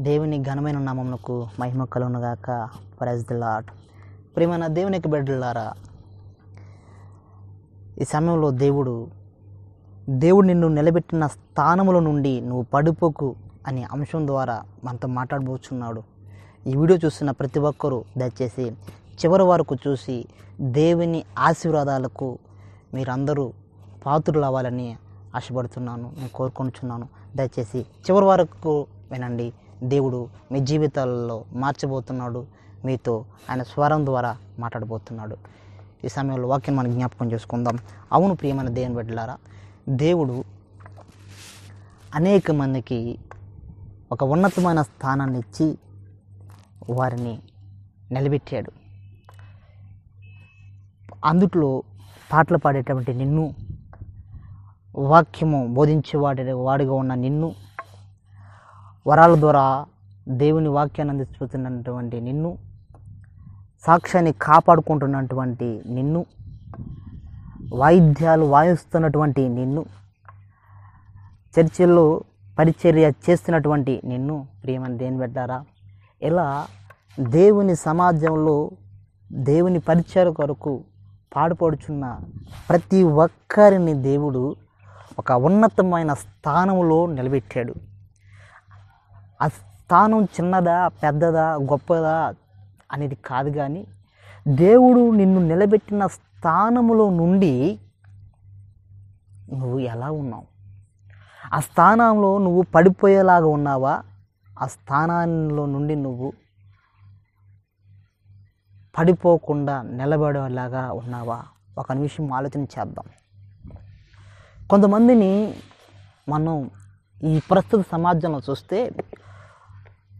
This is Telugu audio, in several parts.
దేవుని ఘనమైన నామమునకు మహిమ కలుగునుగాక. ప్రైజ్ ది లాట్ ప్రియమైన దేవునికి బిడ్డలారా ఈ సమయంలో దేవుడు దేవుడు నిన్ను నిలబెట్టిన స్థానముల నుండి నువ్వు పడిపోకు అనే అంశం ద్వారా మనతో మాట్లాడబోచున్నాడు. ఈ వీడియో చూస్తున్న ప్రతి ఒక్కరూ దయచేసి చివరి వరకు చూసి దేవుని ఆశీర్వాదాలకు మీరందరూ పాత్రులు అవ్వాలని ఆశపడుతున్నాను. నేను కోరుకుంటున్నాను దయచేసి చివరి వరకు వినండి. దేవుడు మీ జీవితాలలో మార్చబోతున్నాడు. మీతో ఆయన స్వరం ద్వారా మాట్లాడబోతున్నాడు. ఈ సమయంలో వాక్యం మనం జ్ఞాపకం చేసుకుందాం. అవును ప్రియమైన దేవుని బిడ్డలారా దేవుడు అనేక మందికి ఒక ఉన్నతమైన స్థానాన్ని ఇచ్చి వారిని నిలబెట్టాడు. అందుట్లో పాటలు పాడేటువంటి నిన్ను వాక్యము బోధించేవాడి వాడిగా ఉన్న నిన్ను వరాల ద్వారా దేవుని వాక్యాన్ని అందిస్తున్నటువంటి నిన్ను సాక్ష్యాన్ని కాపాడుకుంటున్నటువంటి నిన్ను వాయిద్యాలు వాయిస్తున్నటువంటి నిన్ను చర్చిల్లో పరిచర్య చేస్తున్నటువంటి నిన్ను ప్రియమని దేని పెట్టారా ఇలా దేవుని సమాజంలో దేవుని పరిచయ కొరకు పాడుపడుచున్న ప్రతి ఒక్కరిని దేవుడు ఒక ఉన్నతమైన స్థానంలో నిలబెట్టాడు. ఆ స్థానం చిన్నదా పెద్దదా గొప్పదా అనేది కాదు కానీ దేవుడు నిన్ను నిలబెట్టిన స్థానములో నుండి నువ్వు ఎలా ఉన్నావు? ఆ స్థానంలో నువ్వు పడిపోయేలాగా ఉన్నావా? ఆ స్థానంలో నుండి నువ్వు పడిపోకుండా నిలబడేలాగా ఉన్నావా? ఒక నిమిషం ఆలోచన చేద్దాం. కొంతమందిని మనం ఈ ప్రస్తుత సమాజంలో చూస్తే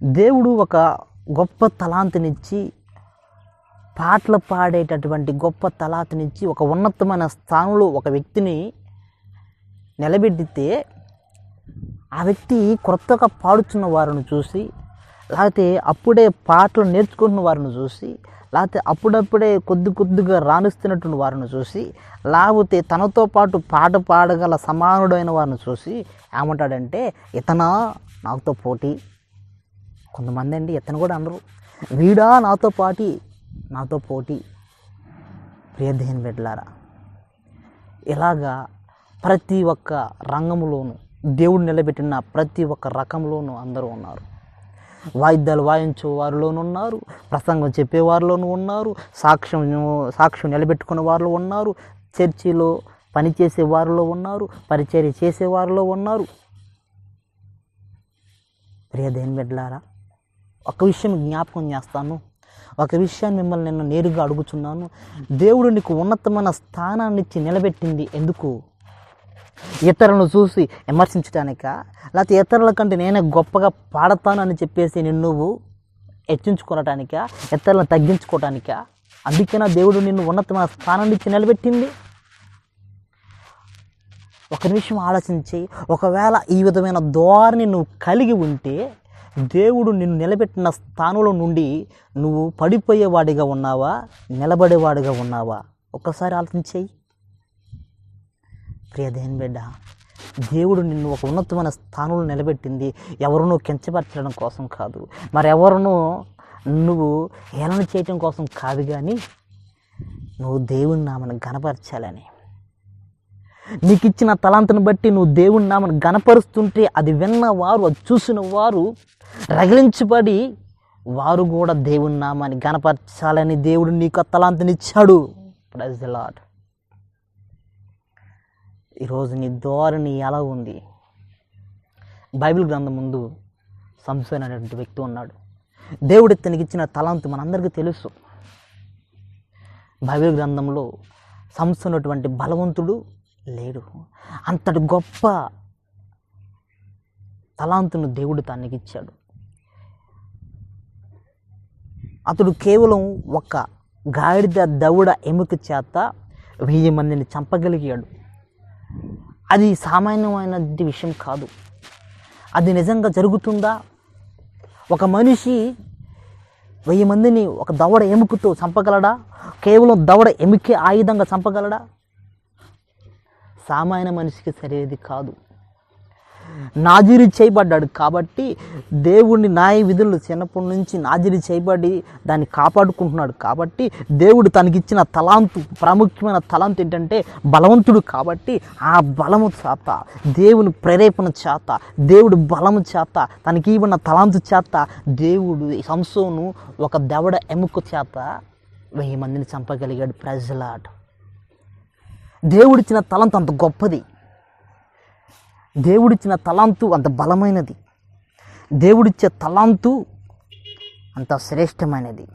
దేవుడు ఒక గొప్ప తలాంతినిచ్చి పాటలు పాడేటటువంటి గొప్ప తలాంతినిచ్చి ఒక ఉన్నతమైన స్థానంలో ఒక వ్యక్తిని నిలబెట్టితే ఆ వ్యక్తి క్రొత్తగా పాడుతున్న వారిని చూసి లేకపోతే అప్పుడే పాటలు నేర్చుకుంటున్న వారిని చూసి లేకపోతే అప్పుడప్పుడే కొద్ది కొద్దిగా రాణిస్తున్నటువంటి వారిని చూసి లేకపోతే తనతో పాటు పాట పాడగల సమానుడైన వారిని చూసి ఏమంటాడంటే ఇతనా నాతో పోటీ కొంతమంది అండి ఇతను కూడా అందరూ వీడా నాతో పాటి నాతో పోటీ. ప్రియదేహన్ బిడ్డలారా ఇలాగా ప్రతి ఒక్క రంగంలోనూ దేవుడు నిలబెట్టిన ప్రతి ఒక్క రకంలోనూ అందరూ ఉన్నారు. వాయిద్యాలు వాయించే వారిలోనూ ఉన్నారు ప్రసంగం చెప్పేవారిలోనూ ఉన్నారు సాక్ష్యం సాక్ష్యం నిలబెట్టుకునే వారిలో ఉన్నారు చర్చిలో పనిచేసే వారిలో ఉన్నారు పరిచర్య చేసే వారిలో ఉన్నారు. ప్రియ దేని బిడ్డలారా ఒక విషయం జ్ఞాపకం చేస్తాను. ఒక విషయాన్ని మిమ్మల్ని నేను నేరుగా అడుగుతున్నాను దేవుడు నీకు ఉన్నతమైన స్థానాన్ని ఇచ్చి నిలబెట్టింది ఎందుకు? ఇతరులను చూసి విమర్శించడానిక లేకపోతే ఇతరుల కంటే నేనే గొప్పగా పాడతాను అని చెప్పేసి నిన్ను నువ్వు హెచ్చించుకోవటానిక ఇతరులను తగ్గించుకోవటానిక అందుకేనా దేవుడు నిన్ను ఉన్నతమైన స్థానాన్ని ఇచ్చి నిలబెట్టింది? ఒక నిమిషం ఆలోచించి ఒకవేళ ఈ విధమైన ధోరణి నువ్వు కలిగి ఉంటే దేవుడు నిన్ను నిలబెట్టిన స్థానంలో నుండి నువ్వు పడిపోయేవాడిగా ఉన్నావా? నిలబడేవాడిగా ఉన్నావా? ఒక్కసారి ఆలోచించేయి ప్రియదేన్ బిడ్డ దేవుడు నిన్ను ఒక ఉన్నతమైన స్థానంలో నిలబెట్టింది ఎవరినో కించపరచడం కోసం కాదు. మరెవరినో నువ్వు హేళన చేయటం కోసం కాదు కానీ నువ్వు దేవుని నామను గనపరచాలని నీకు ఇచ్చిన తలాంతను బట్టి నువ్వు దేవుని నామను గనపరుస్తుంటే అది విన్నవారు అది చూసిన వారు రగిలించబడి వారు కూడా దేవుని నామాన్ని గనపరచాలని దేవుడు నీకు ఆ తలాంతనిచ్చాడు. ప్రైజ్ ద లాడ్ ఈరోజు నీ ధోరణి ఎలా ఉంది? బైబిల్ గ్రంథం ముందు సంశయం అనేటువంటి వ్యక్తి ఉన్నాడు. దేవుడు ఇతనికి ఇచ్చిన తలాంతు మనందరికీ తెలుసు. బైబిల్ గ్రంథంలో సంసోనటువంటి బలవంతుడు లేడు. అంతటి గొప్ప తలాంతును దేవుడు తనకి ఇచ్చాడు అతడు కేవలం ఒక గాడిద దవుడ ఎముక చేత వెయ్యి మందిని చంపగలిగాడు. అది సామాన్యమైన విషయం కాదు. అది నిజంగా జరుగుతుందా? ఒక మనిషి వెయ్యి మందిని ఒక దవడ ఎముకతో చంపగలడా? కేవలం దవడ ఎముకే ఆయుధంగా చంపగలడా? సామాన్య మనిషికి సరేది కాదు. నాజీరు చేయబడ్డాడు కాబట్టి దేవుడిని న్యాయ విధులు చిన్నప్పటి నుంచి నాజీరు చేయబడి దాన్ని కాపాడుకుంటున్నాడు కాబట్టి దేవుడు తనకిచ్చిన తలాంతు ప్రాముఖ్యమైన తలాంతు ఏంటంటే బలవంతుడు కాబట్టి ఆ బలము చేత దేవుని ప్రేరేపణ చేత దేవుడు బలము చేత తనకి ఇవ్వన తలాంతు చేత దేవుడు ఈ సంసోను ఒక దవడ ఎముక చేత వెయ్యి మందిని చంపగలిగాడు ప్రజలాట. దేవుడిచ్చిన తలంతు అంత గొప్పది. దేవుడిచ్చిన తలాంతు అంత బలమైనది. దేవుడిచ్చే తలాంతు అంత శ్రేష్టమైనది.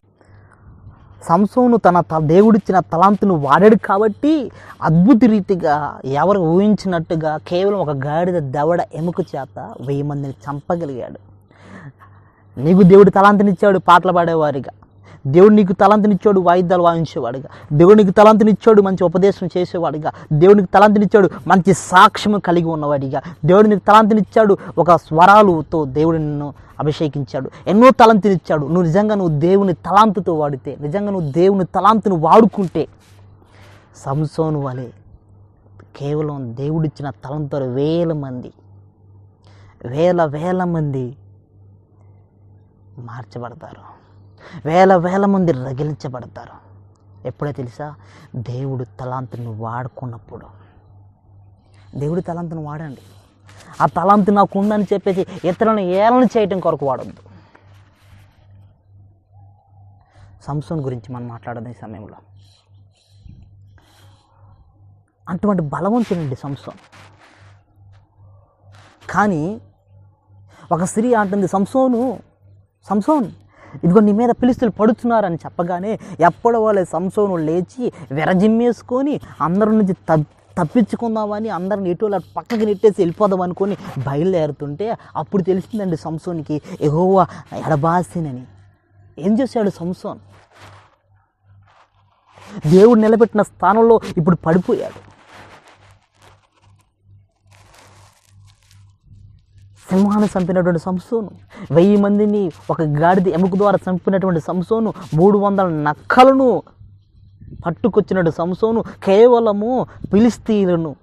సంసోను తన త దేవుడిచ్చిన తలాంతును వాడాడు కాబట్టి అద్భుత రీతిగా ఎవరు ఊహించినట్టుగా కేవలం ఒక గాడిద దవడ ఎముక చేత వెయ్యి మందిని చంపగలిగాడు. నీకు దేవుడు తలాంతునిచ్చాడు పాటలు పాడేవారిగా. దేవుడు నీకు తలంతనిచ్చాడు వాయిద్యాలు వాయించేవాడిగా. దేవుడు నీకు తలంతనిచ్చాడు మంచి ఉపదేశం చేసేవాడిగా. దేవునికి తలంతనిచ్చాడు మంచి సాక్ష్యం కలిగి ఉన్నవాడిగా. దేవుడు నీకు తలంతనిచ్చాడు ఒక స్వరాలుతో దేవుడు నిన్ను అభిషేకించాడు. ఎన్నో తలంతునిచ్చాడు. నువ్వు నిజంగా నువ్వు దేవుని తలాంతుతో వాడితే నిజంగా నువ్వు దేవుని తలాంతును వాడుకుంటే సంసోను వలె కేవలం దేవుడిచ్చిన తలంతో వేల మంది వేల వేల మంది మార్చబడతారు. వేల వేల మంది రగిలించబడతారు. ఎప్పుడో తెలుసా? దేవుడు తలాంతుని వాడుకున్నప్పుడు. దేవుడు తలాంతుని వాడండి. ఆ తలాంతు నాకు ఉందని చెప్పేసి ఇతరులను ఏలన చేయటం కొరకు వాడద్దు. సంసోన్ గురించి మనం మాట్లాడదాం ఈ సమయంలో. అటువంటి బలవంతుడండి సంసోన్. కానీ ఒక స్త్రీ అంటుంది సంసోను సంసోన్ ఇదిగో నీ మీద పిలుస్తులు పడుతున్నారని చెప్పగానే ఎప్పుడో వాళ్ళ సంసోను లేచి విరజిమ్మేసుకొని అందరి నుంచి తప్ తప్పించుకుందామని అందరిని ఎటు అలా పక్కకి నెట్టేసి వెళ్ళిపోదాం అనుకొని బయలుదేరుతుంటే అప్పుడు తెలిసిందండి సంసోన్కి ఎగోవా ఎడబాసినని. ఏం చేశాడు సంసోన్? దేవుడు నిలబెట్టిన స్థానంలో ఇప్పుడు పడిపోయాడు. సింహాన్ని చంపినటువంటి సంసోను. వెయ్యి మందిని ఒక గాడిద ఎముక ద్వారా చంపినటువంటి సంసోను మూడు వందల నక్కలను పట్టుకొచ్చినటువంటి సంసోను కేవలము పిలిస్తీలను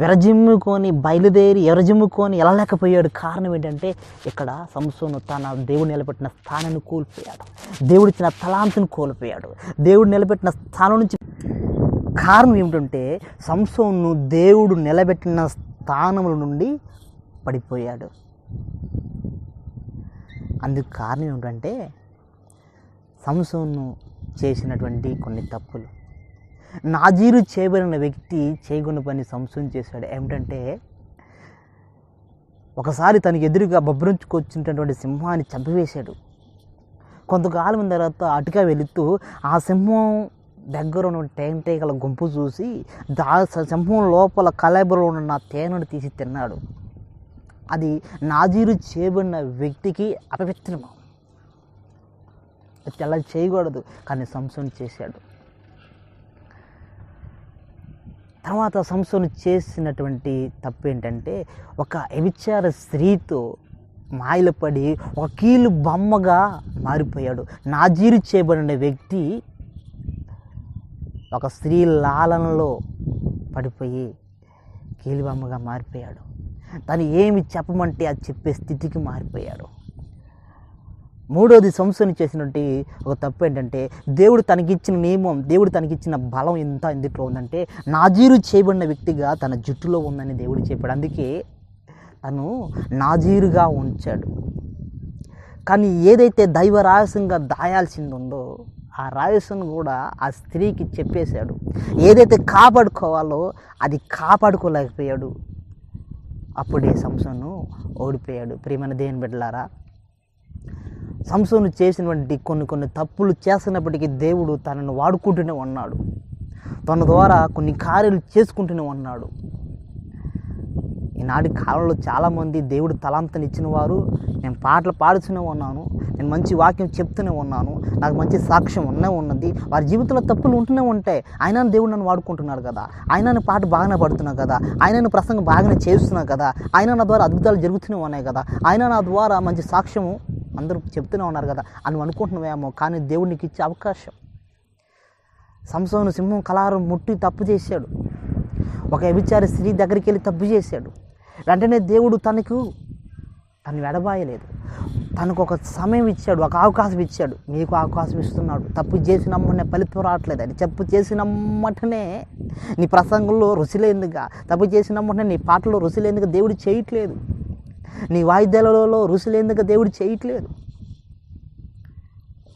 విరజిమ్ముకొని బయలుదేరి ఎరజిమ్ముకొని వెళ్ళలేకపోయాడు కారణం ఏంటంటే ఇక్కడ సంసోను తన దేవుడు నిలబెట్టిన స్థానాన్ని కోల్పోయాడు. దేవుడిచ్చిన తలాంతిని కోల్పోయాడు. దేవుడు నిలబెట్టిన స్థానం నుంచి కారణం ఏమిటంటే సంసోను దేవుడు నిలబెట్టిన స్థానముల నుండి పడిపోయాడు. అందుకు కారణం ఏమిటంటే సంసోను చేసినటువంటి కొన్ని తప్పులు. నాజీరు చేయబడిన వ్యక్తి చేయకున్న పని సంసోన్ చేశాడు. ఏమిటంటే ఒకసారి తనకి ఎదురుగా బొబ్బరించుకొచ్చినటువంటి సింహాన్ని చంపివేశాడు. కొంతకాలం తర్వాత అటుగా వెళుతూ ఆ సింహం దగ్గర ఉన్న తేనెటీగల గుంపు చూసి దా సింహం లోపల కలబరలో ఉన్న తేనెను తీసి తిన్నాడు. అది నాజీరు చేయబడిన వ్యక్తికి అపవిత్రము. అది అలా చేయకూడదు కానీ సంసోన్ చేశాడు. తర్వాత సంసోన్ చేసినటువంటి తప్పు ఏంటంటే ఒక వ్యభిచార స్త్రీతో మాయలు పడి ఒక కీలు బొమ్మగా మారిపోయాడు. నాజీరు చేయబడిన వ్యక్తి ఒక స్త్రీ లాలనలో పడిపోయి కీలుబొమ్మగా మారిపోయాడు. తను ఏమి చెప్పమంటే అది చెప్పే స్థితికి మారిపోయాడు. మూడోది సంస్థని చేసినటువంటి ఒక తప్పు ఏంటంటే దేవుడు తనకిచ్చిన నియమం దేవుడు తనకిచ్చిన బలం ఎంత ఎందుట్లో ఉందంటే నాజీరు చేయబడిన వ్యక్తిగా తన జుట్టులో ఉందని దేవుడు చెప్పాడు. అందుకే తను నాజీరుగా ఉంచాడు. కానీ ఏదైతే దైవ రహస్యంగా దాయాల్సింది ఉందో ఆ రహస్యం కూడా ఆ స్త్రీకి చెప్పేశాడు. ఏదైతే కాపాడుకోవాలో అది కాపాడుకోలేకపోయాడు. అప్పుడే సంసోను ఓడిపోయాడు. ప్రియమైన దేవుని బిడ్డలారా సంసోను చేసినటువంటి కొన్ని కొన్ని తప్పులు చేస్తున్నప్పటికీ దేవుడు తనను వాడుకుంటూనే ఉన్నాడు. తన ద్వారా కొన్ని కార్యాలు చేసుకుంటూనే ఉన్నాడు. ఈనాటి కాలంలో చాలామంది దేవుడు తలాంతని ఇచ్చిన వారు నేను పాటలు పాడుతూనే ఉన్నాను నేను మంచి వాక్యం చెప్తూనే ఉన్నాను నాకు మంచి సాక్ష్యం ఉన్నే ఉన్నది. వారి జీవితంలో తప్పులు ఉంటూనే ఉంటాయి. ఆయన దేవుడు నన్ను వాడుకుంటున్నాడు కదా. ఆయన పాట బాగానే పడుతున్నా కదా. ఆయన ప్రసంగం బాగానే చేస్తున్నా కదా. ఆయన నా ద్వారా అద్భుతాలు జరుగుతూనే ఉన్నాయి కదా. ఆయన నా ద్వారా మంచి సాక్ష్యము అందరూ చెప్తూనే ఉన్నారు కదా అని అనుకుంటున్నావేమో కానీ దేవుడు నీకు ఇచ్చే అవకాశం. సంసోను సింహం కలారం ముట్టి తప్పు చేశాడు. ఒక వ్యభిచారి స్త్రీ దగ్గరికి వెళ్ళి తప్పు చేశాడు. వెంటనే దేవుడు తనకు తను వెడబాయలేదు. తనకు ఒక సమయం ఇచ్చాడు ఒక అవకాశం ఇచ్చాడు. నీకు అవకాశం ఇస్తున్నాడు. తప్పు చేసినమ్మనే ఫలితం రావట్లేదు అని తప్పు చేసినమ్మటనే నీ ప్రసంగంలో రుచిలేందుగా తప్పు చేసినమ్మటనే నీ పాటలో రుచిలేందుగా దేవుడు చేయట్లేదు. నీ వాయిద్యాలలో రుచిలేందుగా దేవుడు చేయట్లేదు.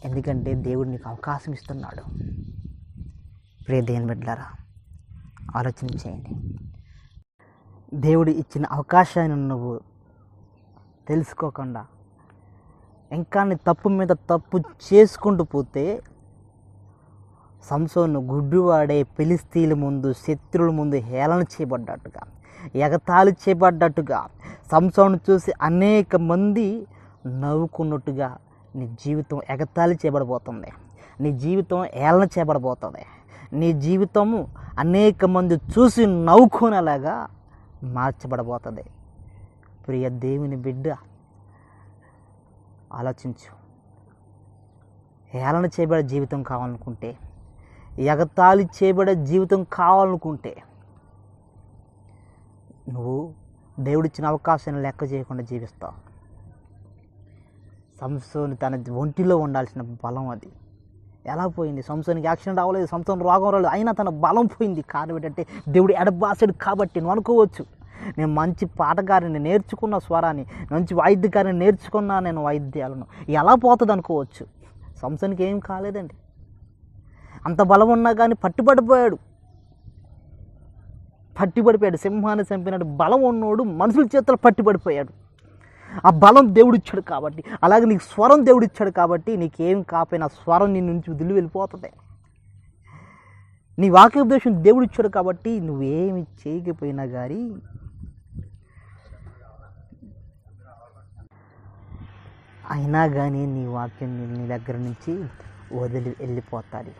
ఎందుకంటే దేవుడు నీకు అవకాశం ఇస్తున్నాడు. ప్రియ దేని బిడ్డలారా ఆలోచన చేయండి. దేవుడు ఇచ్చిన అవకాశాన్ని నువ్వు తెలుసుకోకుండా ఇంకా నీ తప్పు మీద తప్పు చేసుకుంటూ పోతే సంసోను గుడ్డివాడే పిలిస్తీల ముందు శత్రువుల ముందు హేళన చేయబడ్డట్టుగా ఎగతాళి చేయబడ్డట్టుగా సంసోను చూసి అనేక మంది నవ్వుకున్నట్టుగా నీ జీవితం ఎగతాళి చేయబడబోతుంది నీ జీవితం ఏలన చేయబడబోతుంది నీ జీవితము అనేక మంది చూసి నవ్వుకునేలాగా మార్చబడబోతుంది. ప్రియ దేవుని బిడ్డ ఆలోచించు. హేళన చేయబడే జీవితం కావాలనుకుంటే ఎగతాళి చేయబడే జీవితం కావాలనుకుంటే నువ్వు దేవుడిచ్చిన అవకాశాన్ని లెక్క చేయకుండా జీవిస్తావు. సంసోని తన ఒంటిలో ఉండాల్సిన బలం అది. ఎలా పోయింది? సంసోనికి యాక్సిడెంట్ అవ్వలేదు సంసోన్ రోగం రాలేదు అయినా తన బలం పోయింది. కారణం ఏంటంటే దేవుడు ఎడబాసాడు కాబట్టి నువ్వు అనుకోవచ్చు. నేను మంచి పాటగారిని నేర్చుకున్న స్వరాన్ని మంచి వాయిద్యకారిని నేర్చుకున్నా నేను వాయిద్యాలను ఎలా పోతుంది అనుకోవచ్చు? సంసోనికి ఏం కాలేదండి. అంత బలం ఉన్నా కానీ పట్టుబడిపోయాడు. పట్టుబడిపోయాడు సింహాన్ని చంపినట్టు బలం ఉన్నోడు మనుషుల చేతులు పట్టుబడిపోయాడు. ఆ బలం దేవుడిచ్చాడు కాబట్టి అలాగే నీకు స్వరం దేవుడిచ్చాడు కాబట్టి నీకేం కాపోయినా స్వరం నీ నుంచి వదిలి వెళ్ళిపోతుంది. నీ వాక్యోపదేశం దేవుడిచ్చాడు కాబట్టి నువ్వేమి చేయకపోయినా కానీ అయినా కానీ నీ వాక్యం నీ దగ్గర నుంచి వదిలి వెళ్ళిపోతుంది.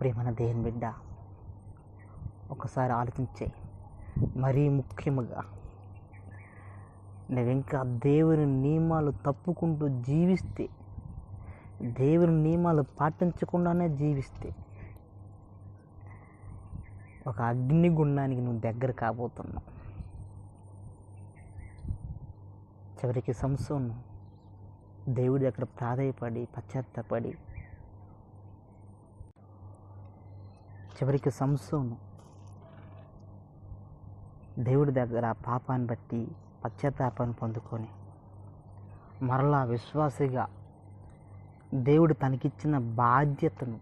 ప్రేమన దేని బిడ్డ ఒకసారి ఆలోచించే. మరీ ముఖ్యముగా నువ్వు ఇంకా దేవుని నియమాలు తప్పుకుంటూ జీవిస్తే దేవుని నియమాలు పాటించకుండానే జీవిస్తే ఒక అగ్నిగుండానికి నువ్వు దగ్గర కాబోతున్నావు. చివరికి సంసోను దేవుడి దగ్గర ప్రాధాయపడి పశ్చాత్తపడి చివరికి సంసోను దేవుడి దగ్గర పాపాన్ని బట్టి పశ్చాత్తాపాన్ని పొందుకొని మరలా విశ్వాసిగా దేవుడు తనకిచ్చిన బాధ్యతను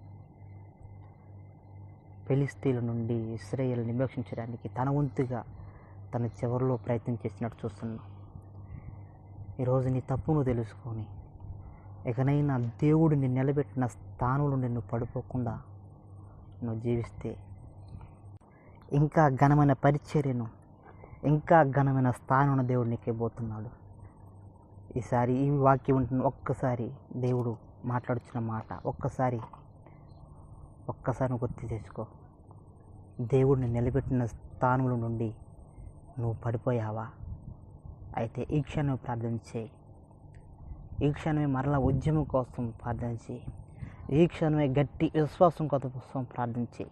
ఫిలిస్తీన్ల నుండి ఇస్రాయేల్ నిమోక్షించడానికి తన వంతుగా తన చివరిలో ప్రయత్నం చేసినట్టు చూస్తున్నాం. ఈరోజు నీ తప్పును తెలుసుకొని ఎకనైనా దేవుడు నిన్ను నిలబెట్టిన స్థానంలో నిన్ను పడిపోకుండా నువ్వు జీవిస్తే ఇంకా ఘనమైన పరిచర్యను ఇంకా ఘనమైన స్థానం దేవుడు నీకే ఈసారి ఈ వాక్యం ఉంటుంది ఒక్కసారి దేవుడు మాట్లాడుచున్న మాట ఒక్కసారి ఒక్కసారి నువ్వు గుర్తు తెచ్చుకో దేవుడిని నిలబెట్టిన స్థానంలో నుండి నువ్వు పడిపోయావా? అయితే ఈ క్షణం ప్రార్థన చేయి. ఈ క్షణమే మరలా ఉద్యమం కోసం ప్రార్థన చేయి. ఈ క్షణమే గట్టి విశ్వాసం కోసం ప్రార్థన చేయి.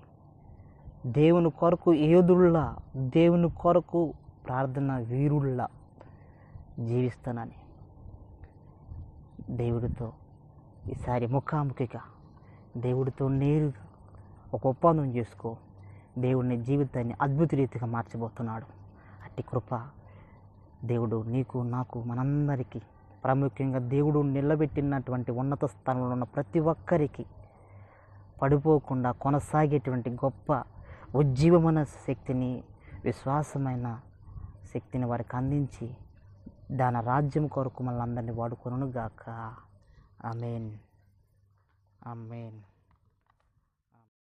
దేవుని కొరకు ఏదుళ్ళ దేవుని కొరకు ప్రార్థన వీరుళ్ళ జీవిస్తానని దేవుడితో ఈసారి ముఖాముఖిగా దేవుడితో నేరుగా ఒక ఒప్పందం చేసుకో. దేవుడిని జీవితాన్ని అద్భుత రీతిగా మార్చబోతున్నాడు. అట్టి కృప దేవుడు నీకు నాకు మనందరికీ ప్రాముఖ్యంగా దేవుడు నిలబెట్టినటువంటి ఉన్నత స్థానంలో ఉన్న ప్రతి ఒక్కరికి పడిపోకుండా కొనసాగేటువంటి గొప్ప ఉజ్జీవమైన శక్తిని విశ్వాసమైన శక్తిని వారికి అందించి దాని రాజ్యం కొరకు మళ్ళీ అందరినీ వాడుకొనుగాక ఆమెన్. ఆమెన్.